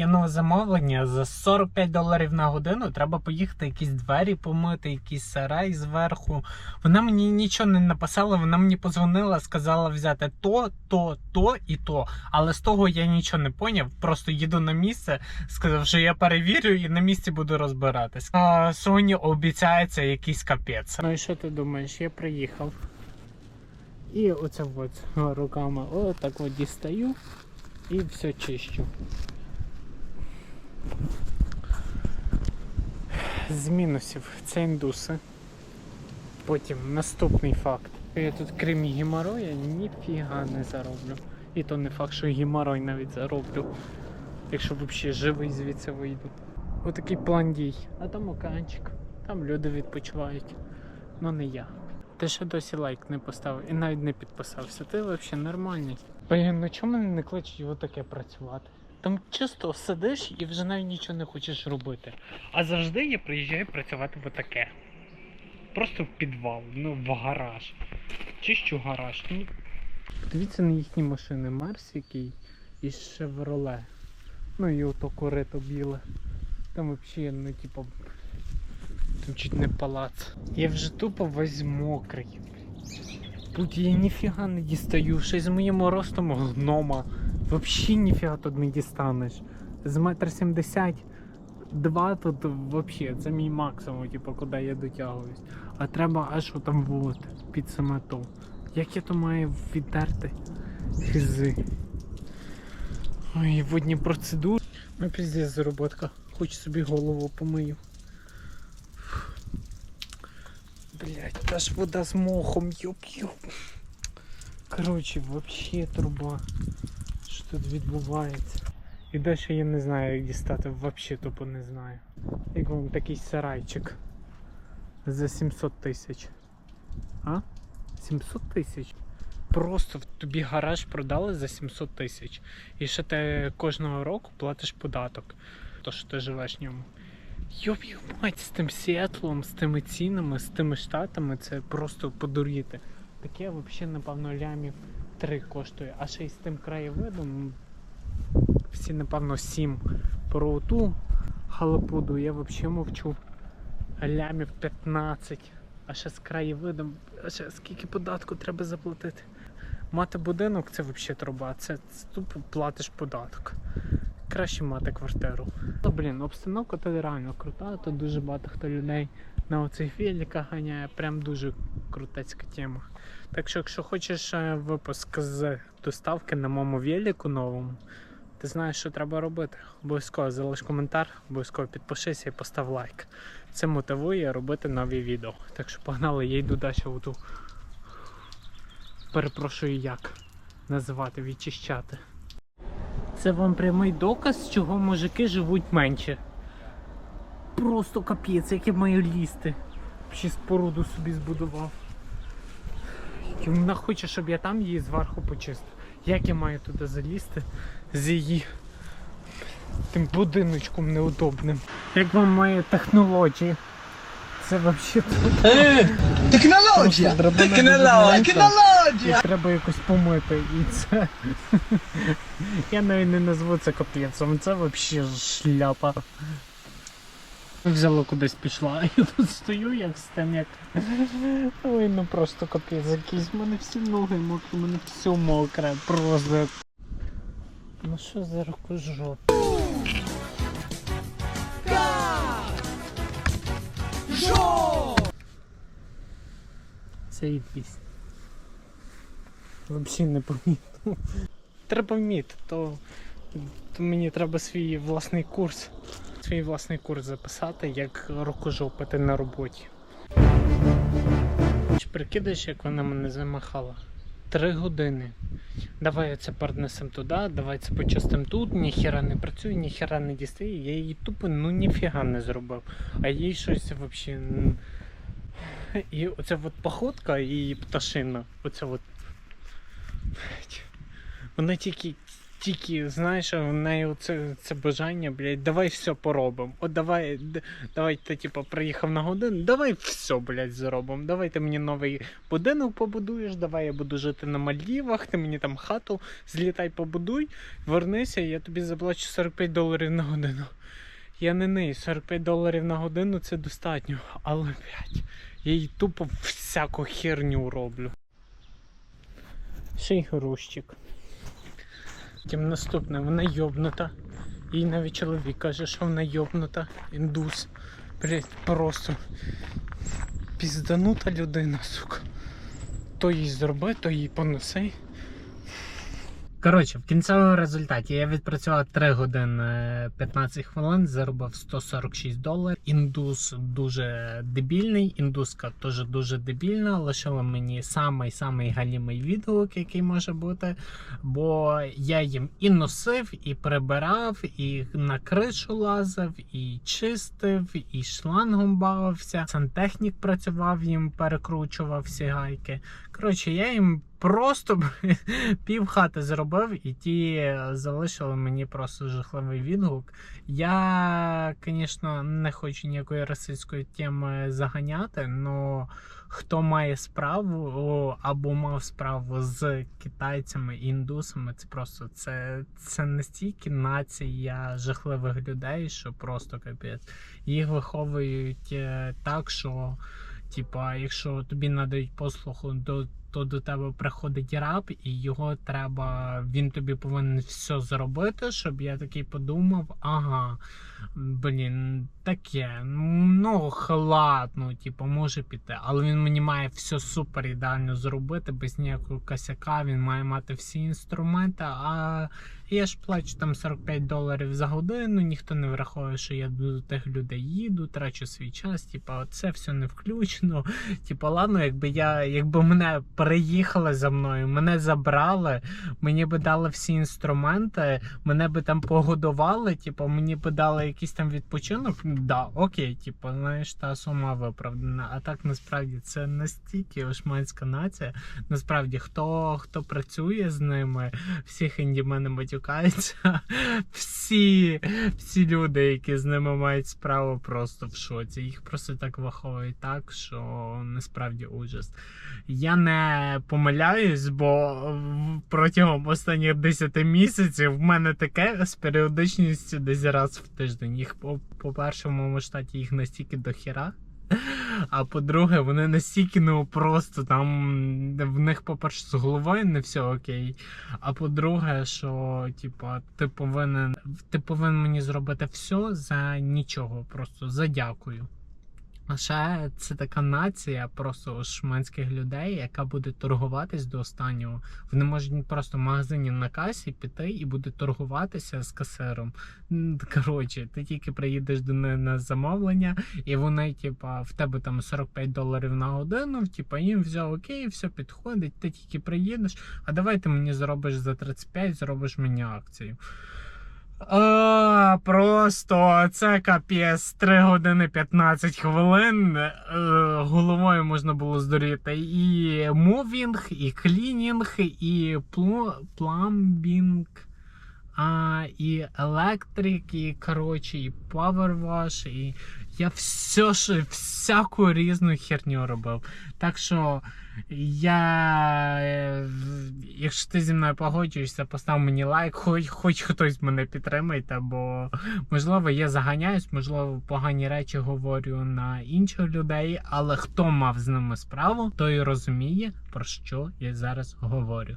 Є нове замовлення за 45 доларів на годину. Треба поїхати якісь двері помити, якийсь сарай зверху. Вона мені нічого не написала, вона мені позвонила, сказала взяти то, то, то і то. Але з того я нічого не поняв. Просто їду на місце, сказав, що я перевірю і на місці буду розбиратись. А Соні обіцяється якийсь капець. Ну і що ти думаєш? Я приїхав. І оце от руками отак от дістаю і все чищу. З мінусів це індуси. Потім наступний факт. Я тут крім геморроя ніфіга не зароблю. І то не факт, що геморрой навіть зароблю. Якщо взагалі живий звідси вийду. Отакий план дій. А там океанчик. Там люди відпочивають. Ну не я. Ти ще досі лайк не поставив і навіть не підписався. Ти взагалі нормальний. Блін, ну чому мене не кличуть отаке працювати? Там чисто сидиш і вже навіть нічого не хочеш робити. А завжди я приїжджаю працювати в отаке. Просто в підвал, ну в гараж. Чищу гараж. Ну, дивіться на їхні машини. Марс який і Шевроле. Ну і ото корито біле. Там взагалі, ну типу. Там чуть не палац. Я вже тупо весь мокрий. Тут я ніфіга не дістаю. Й з моїм ростом гнома. Вообще ніфіга тут не дістанеш. З метр сімдесят два тут вообще це мій максимум, типу, куди я дотягуюсь. А треба аж отам вот, під саме то. Як я то маю відтерти? Хизи. Ой, водні процедури. Ну піздець зароботка. Хоч собі голову помию. Блять, та ж вода з мохом, йоп-йоп. Коротше, вообще труба. Тут відбувається? І далі я не знаю, як дістати, вообще тупо не знаю. Як вам такий сарайчик за 700 тисяч. А? 700 тисяч? Просто тобі гараж продали за 700 тисяч. І ще ти кожного року платиш податок, то що ти живеш в ньому. Йоп його мать, з тим Сіетлом, з тими цінами, з тими штатами, це просто подуріти. Таке взагалі, напевно, лямів 3 коштує, а ще й з тим краєвидом всі, напевно, 7 про ту халапуду я взагалі мовчу. Лямів 15. А ще з краєвидом, а ще скільки податку треба заплатити. Мати будинок це взагалі труба, це, тупо платиш податок. Краще мати квартиру. Та блін, обстановка тут реально крута, тут дуже багато хто людей на оцих великах ганяє, прям дуже крутецька тема. Так що, якщо хочеш е, випуск з доставки на моєму велику новому, ти знаєш, що треба робити. Обов'язково залиш коментар, обов'язково підпишися і постав лайк. Це мотивує робити нові відео. Так що погнали, я йду далі в ту. Перепрошую, як називати, відчищати. Це вам прямий доказ, чого мужики живуть менше. Просто капець, як я маю лізти. Ще споруду собі збудував. Вона хоче, щоб я там її зверху почистив. Як я маю туди залізти з її тим будиночком неудобним. Як вам мої технології? Це взагалі Технологія! Технологія! Технологія! треба якось помити. І це. Я навіть не назву це капецом, це взагалі шляпа. Взяла кудись пішла, а я тут стою як з тим, як. Ой, ну просто капець якийсь. У мене всі ноги мокрі, у мене все мокре, просто. Ну що за руку рукожоп? Це і пісня. Взагалі не помітно. Треба вміти, то, то мені треба свій власний курс. Свій власний курс записати, як рукожопити на роботі. Чи прикидаєш, як вона мене замахала? Три години. Давай це перенесемо туди, давай це почистимо тут, ніхіра не працює, ніхіра не дістає. Я її тупо ну ніфіга не зробив. А їй щось взагалі. І оця от походка і пташина. Оця от. Вона тільки настільки, знаєш, в неї це, це бажання, блядь, давай все поробимо. От давай, давай ти, типу, приїхав на годину, давай все, блядь, зробимо. Давай ти мені новий будинок побудуєш, давай я буду жити на Мальдівах, ти мені там хату злітай, побудуй, вернися, я тобі заплачу 45 доларів на годину. Я не неї, 45 доларів на годину це достатньо, але, блядь, я їй тупо всяку херню роблю. Ще й грузчик. Тим наступне, вона йобнута. Їй навіть чоловік каже, що вона йобнута. Індус. Блять, просто пізданута людина, сука. То їй зроби, то їй поноси. Коротше, в кінцевому результаті я відпрацював 3 години 15 хвилин, заробив 146 доларів. Індус дуже дебільний, індуска теж дуже дебільна. Лишила мені самий самий галімий відгук, який може бути. Бо я їм і носив, і прибирав, і на кришу лазив, і чистив, і шлангом бавився. Сантехнік працював їм, перекручував всі гайки. Коротше, я їм просто пів хати зробив, і ті залишили мені просто жахливий відгук. Я, звісно, не хочу ніякої російської теми заганяти, але хто має справу або мав справу з китайцями індусами, це просто це, це настільки нація жахливих людей, що просто капець. Їх виховують е, так, що. Типа, якщо тобі надають послугу, до, то до тебе приходить раб, і його треба, він тобі повинен все зробити, щоб я такий подумав, ага, блін, таке, ну халат, ну, типу, може піти. Але він мені має все супер ідеально зробити, без ніякого косяка, він має мати всі інструменти, а я ж плачу там 45 доларів за годину, ніхто не враховує, що я до тих людей їду, трачу свій час, типа, це все не включено. Типа, ладно, якби я, якби мене переїхали за мною, мене забрали, мені би дали всі інструменти, мене би там погодували, типа, мені би дали якийсь там відпочинок. Да, окей, типа, знаєш, та сума виправдана. А так насправді це настільки ошманська нація. Насправді, хто хто працює з ними, всі хендімени матюкаються. Всі, всі люди, які з ними мають справу, просто в шоці. Їх просто так виховують так, що насправді ужас. Я не помиляюсь, бо протягом останніх 10 місяців в мене таке з періодичністю десь раз в тиждень. Їх по, по-перше, в моєму штаті їх настільки дохіра. А по-друге, вони настільки ну просто там в них, по-перше, з головою не все окей. А по-друге, що типа, ти повинен ти повинен мені зробити все за нічого, просто за дякую. Ще це така нація просто шманських людей, яка буде торгуватись до останнього. Вони можуть просто в магазині на касі піти і буде торгуватися з касиром. Коротше, ти тільки приїдеш до них на замовлення, і вони, типа, в тебе там 45 доларів на годину, типа, їм все окей, все підходить, ти тільки приїдеш, а давай ти мені зробиш за 35, зробиш мені акцію. А, просто це капець 3 години 15 хвилин. Е, головою можна було здуріти і мувінг, і клінінг, і пламбінг, і електрик, і коротше, і паверваш, і я все ж всяку різну херню робив. Так що я, якщо ти зі мною погоджуєшся, постав мені лайк, хоч, хоч хтось мене підтримайте, бо можливо я заганяюсь, можливо, погані речі говорю на інших людей, але хто мав з ними справу, той розуміє, про що я зараз говорю.